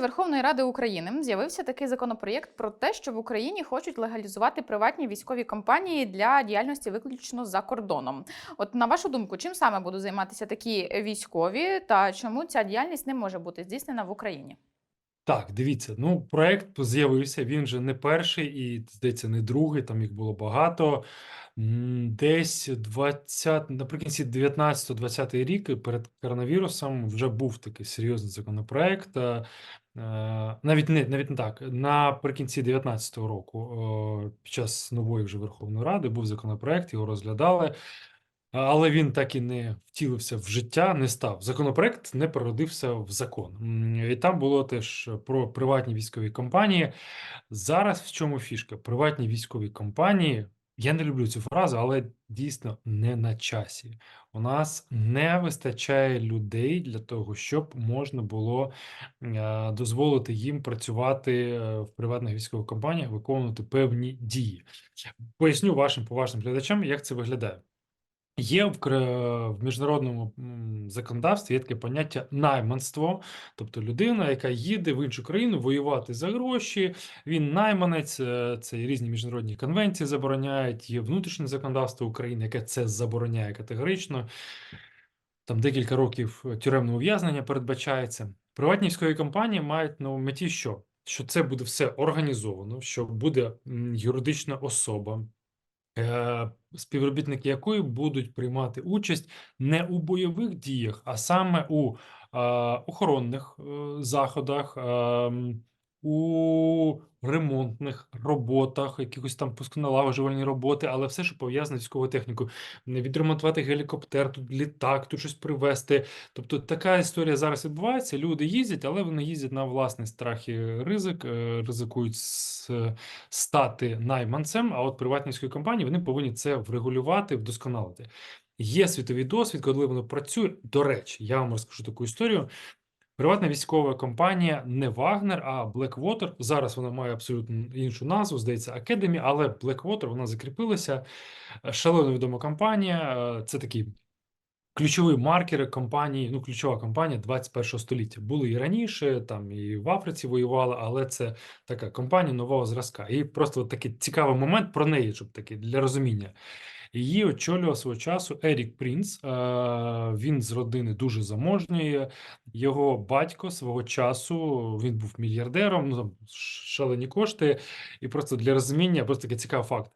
Верховної Ради України з'явився такий законопроєкт про те, що в Україні хочуть легалізувати приватні військові компанії для діяльності виключно за кордоном. От на вашу думку, чим саме будуть займатися такі військові, та чому ця діяльність не може бути здійснена в Україні? Так, дивіться, ну, проект з'явився, він же не перший і, здається, не другий, там їх було багато. Десь 20, наприкінці 19-20 рік перед коронавірусом вже був такий серйозний законопроект. е, е, Навіть не, навіть не так. Наприкінці 19-го року, під час нової вже Верховної Ради, був законопроект, його розглядали. Але він так і не втілився в життя, не став. Законопроект не переродився в закон. І там було теж про приватні військові компанії. Зараз в чому фішка? Приватні військові компанії. Я не люблю цю фразу, але дійсно не на часі. У нас не вистачає людей для того, щоб можна було е, дозволити їм працювати е, в приватних військових компаніях, виконувати певні дії. Поясню вашим поважним глядачам, як це виглядає. Є в, міжнародному законодавстві є таке поняття найманство, тобто людина, яка їде в іншу країну воювати за гроші, він найманець, е, це різні міжнародні конвенції забороняють, є внутрішнє законодавство України, яке це забороняє категорично. Там декілька років е, тюремного ув'язнення передбачається. Приватні військові компанії мають на меті, що? Що це буде все організовано, що буде юридична особа, співробітники якої будуть приймати участь не у бойових діях, а саме у е, охоронних е, заходах, ем, у ремонтних роботах, якихось там пусконалагоджувальні роботи, але все, що пов'язане з військовою технікою. Відремонтувати гелікоптер, тут літак, тут щось привезти. Тобто така історія зараз відбувається. Люди їздять, але вони їздять на власний страх і ризик, е, ризикують стати найманцем, а от приватні військові компанії вони повинні це врегулювати, вдосконалити. Є світовий досвід, коли воно працює. До речі, я вам розкажу таку історію. Приватна військова компанія не Вагнер, а Blackwater. Зараз вона має абсолютно іншу назву, здається, Academy, але Blackwater вона закріпилася. Е, Шалено відома компанія. е, Це такий ключові маркери компанії, ну, ключова компанія 21 століття. Були і раніше, там і в Африці воювали, але це така компанія нового зразка. І просто от такий цікавий момент про неї, щоб такий для розуміння. Її очолював свого часу Ерік Прінц. е, Він з родини дуже заможньої. Його батько свого часу він був мільярдером, ну там шалені кошти. І просто для розуміння, просто такий цікавий факт,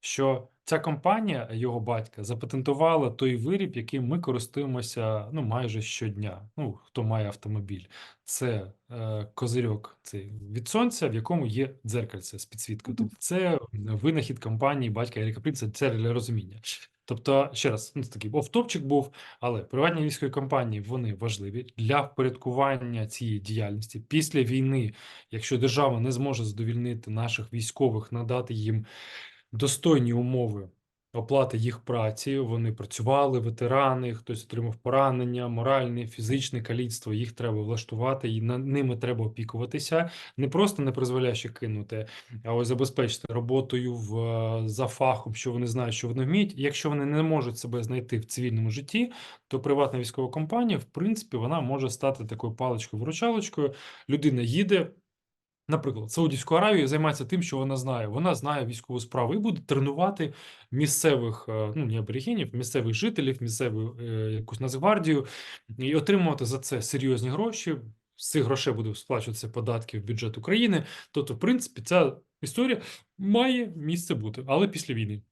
що ця компанія його батька запатентувала той виріб, яким ми користуємося ну майже щодня. Ну хто має автомобіль, це е, козирьок цей від сонця, в якому є дзеркальце з підсвіткою. Тобто це винахід компанії батька Еріка Прінца. Це для розуміння. Тобто, ще раз, ну, це такий офтопчик був, але приватні військові компанії вони важливі для впорядкування цієї діяльності після війни. Якщо держава не зможе задовільнити наших військових, надати їм достойні умови оплати їх праці. Вони працювали, ветерани, хтось отримав поранення, моральне, фізичне каліцтво. Їх треба влаштувати, і ними треба опікуватися. Не просто не призволяще кинути, а ось забезпечити роботою в за фахом, що вони знають, що вони вміють. Якщо вони не можуть себе знайти в цивільному житті, то приватна військова компанія, в принципі, вона може стати такою паличкою-виручалочкою. Людина їде. Наприклад, Саудівську Аравію займається тим, що вона знає. Вона знає військову справу і буде тренувати місцевих, е, ну не аборигенів, місцевих жителів, місцеву е, якусь Нацгвардію і отримувати за це серйозні гроші. З цих грошей буде сплачуватися податки в бюджет України. Тобто, в принципі, ця історія має місце бути, але після війни.